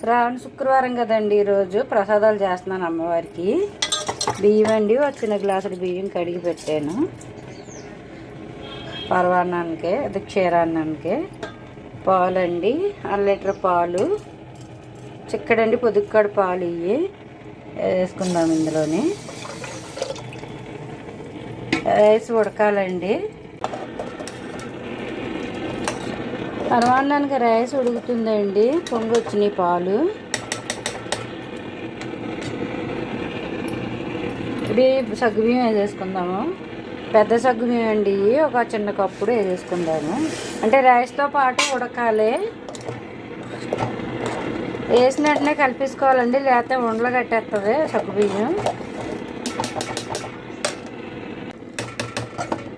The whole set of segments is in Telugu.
శ్రావణ శుక్రవారం కదండి ఈరోజు. ప్రసాదాలు చేస్తున్నాను అమ్మవారికి. బియ్యం అండి ఒక చిన్న గ్లాసుడు బియ్యం కడిగి పెట్టాను. పర్వాన్నానికే అది క్షీరాన్నానికి. పాలండి అర లీటర్ పాలు. చిక్కడండి పొదుక్కడు పాలు ఇవి వేసుకుందాం ఇందులోని. రైస్ ఉడకాలండి. పరమాన్నానికి రైస్ ఉడుకుతుందండి. పొంగి వచ్చినాయి పాలు ఇది సగ్గుబియ్యం వేసేసుకుందాము. పెద్ద సగ్గుబియ్యం అండి. ఒక చిన్న కప్పుడు వేసేసుకుందాము. అంటే రైస్తో పాటు ఉడకాలి. వేసిన వెంటనే కలిపేసుకోవాలండి. లేకపోతే ఉండలు కట్టేస్తుంది సగ్గుబియ్యం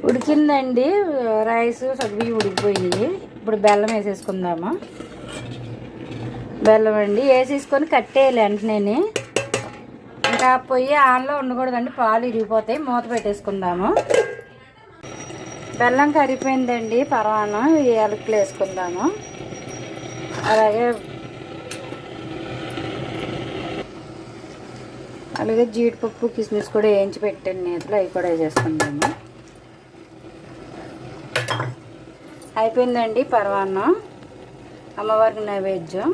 ఉడికిందండి. రైస్ సగ్గుబియ్యం ఉడికిపోయింది ఇప్పుడు బెల్లం వేసేసుకుందాము? బెల్లం అండి. వేసేసుకొని కట్టేయాలి వెంటనే ఇంకా పొయ్యి ఆన్లో ఉండకూడదండి పాలు ఇరిగిపోతాయి. మూత పెట్టేసుకుందాము. బెల్లం కరిగిపోయిందండి పర్వాన ఎలుకలు వేసుకుందాము. అలాగే అలాగే జీడిపప్పు కిస్మిస్ కూడా వేయించి పెట్టాను నేతలు అవి కూడా వేసేసుకుందాము. అయిపోయిందండి పర్వాన్నం అమ్మవారికి నైవేద్యం.